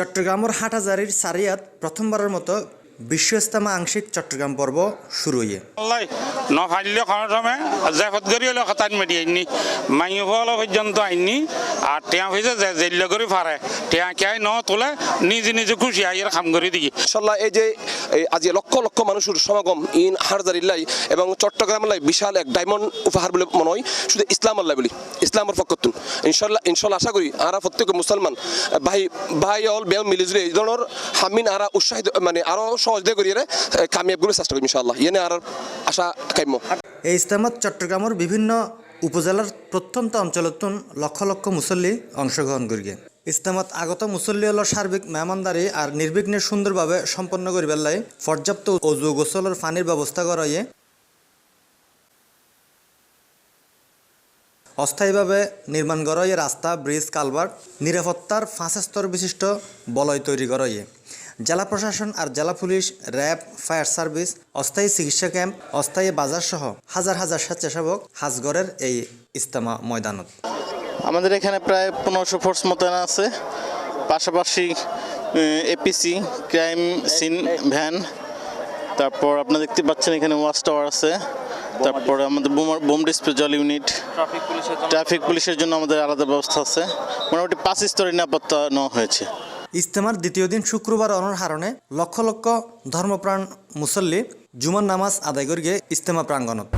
চট্টগ্রামের হাটহাজারির সারিয়াত প্রথমবারের মতো বিশ্ব ইস্তামা আংশিক চট্টগ্রাম পর্ব শুরু হয়ে আল্লাহ ন ফাইলে খাওয়ার সময় জেফত করি হলে খাতান মেডি আইনি মাইও ফল পর্যন্ত আইনি আর টিয়া হয়েছে যে জেল্য করে ফারে টিয়া কে ন তোলে নিজে নিজে খুশি আইয়ের খাম করে দিকে ইনশাল্লাহ এই যে এই আজ লক্ষ লক্ষ মানুষের সমাগম ইন হারজারিল্লাই এবং চট্টগ্রাম লাই বিশাল এক ডায়মন্ড উপহার বলে মনে হয়। শুধু ইসলাম আল্লাহ বলি, ইসলামের পক্ষতুন ইনশাল্লাহ ইনশাল্লাহ আশা করি আরা প্রত্যেক মুসলমান, ভাই ভাই, অল, বেল মিলিজুলে এই ধরনের হামিন আরা উৎসাহিত মানে আরও সহজ দিয়ে করিয়ে কামিয়াবগুলো চেষ্টা করি ইনশাল্লাহ ইয়ে আর আশা কাম্য। এই ইস্তেমাত চট্টগ্রামের বিভিন্ন উপজেলার প্রত্যন্ত অঞ্চলতুন লক্ষ লক্ষ মুসল্লি অংশগ্রহণ করিগে ইস্তেমাত আগত মুসল্লি হল সার্বিক মেহমানদারি আর নির্বিঘ্নে সুন্দরভাবে সম্পন্ন করিবার লাই পর্যাপ্ত অজু গোসলের পানির ব্যবস্থা করা হয়ে অস্থায়ীভাবে নির্মাণ করা হয়ে রাস্তা, ব্রিজ, কালভার্ট, নিরাপত্তার পাঁচ স্তর বিশিষ্ট বলয় তৈরি করা হয়ে জেলা প্রশাসন আর জেলা পুলিশ, র্যাব, ফায়ার সার্ভিস, অস্থায়ী চিকিৎসা ক্যাম্প, অস্থায়ী বাজার সহ হাজার হাজার স্বেচ্ছাসেবক হাজগড়ের এই ইস্তেমা ময়দানত। আমাদের এখানে প্রায় পনেরোশো ফোর্স মতন আছে। পাশাপাশি এপিসি ক্রাইম সিন ভ্যান তারপর আপনারা দেখতে পাচ্ছেন এখানে ওয়াচ টাওয়ার আছে। তারপরে আমাদের বোমার বোম ডিসপোজাল ইউনিট ট্রাফিক পুলিশের জন্য। আমাদের আলাদা ব্যবস্থা আছে। মোটামুটি পাঁচ স্তরের নিরাপত্তা নেওয়া হয়েছে। ইস্তেমার দ্বিতীয় দিন শুক্রবার অনর হারণে লক্ষ লক্ষ ধর্মপ্রাণ মুসল্লি জুমার নামাজ আদায় করিয়ে ইস্তেমা প্রাঙ্গণত।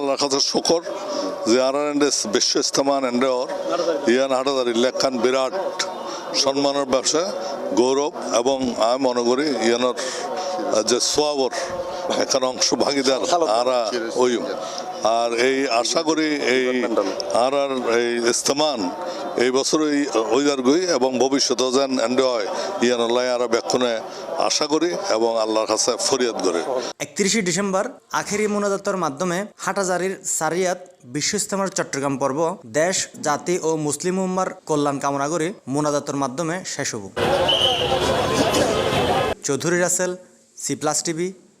আল্লাহর কাছে শুকর যে বিশ্ব ইস্তেমান এন্ডেওর ইয়ান হাটাদার ইলেকখান বিরাট সম্মানের ব্যবসা, গৌরব এবং আমি মনে করি ইয়ানোর যে সোয়াবর এখানে অংশ ভাগিদার আরা ওই আর এই আশা করি এই আর আর এই ইস্তেমান এই বছর ওইদার গই এবং ভবিষ্যতে যেন এন্ডে হয় ইয়ান আল্লাহ আরা ব্যাক্ষণে আশা করি এবং আল্লাহর কাছে ফরিয়াদ করে। একত্রিশে ডিসেম্বর আখেরি মোনাজাতর মাধ্যমে হাটাজারির সারিয়াত বিশ্ব ইস্তেমার চট্টগ্রাম পর্ব দেশ জাতি ও মুসলিম উম্মার কল্যাণ কামনা করে মোনাজাতর মাধ্যমে শেষ হব। Chowdhury Rasel C plus TV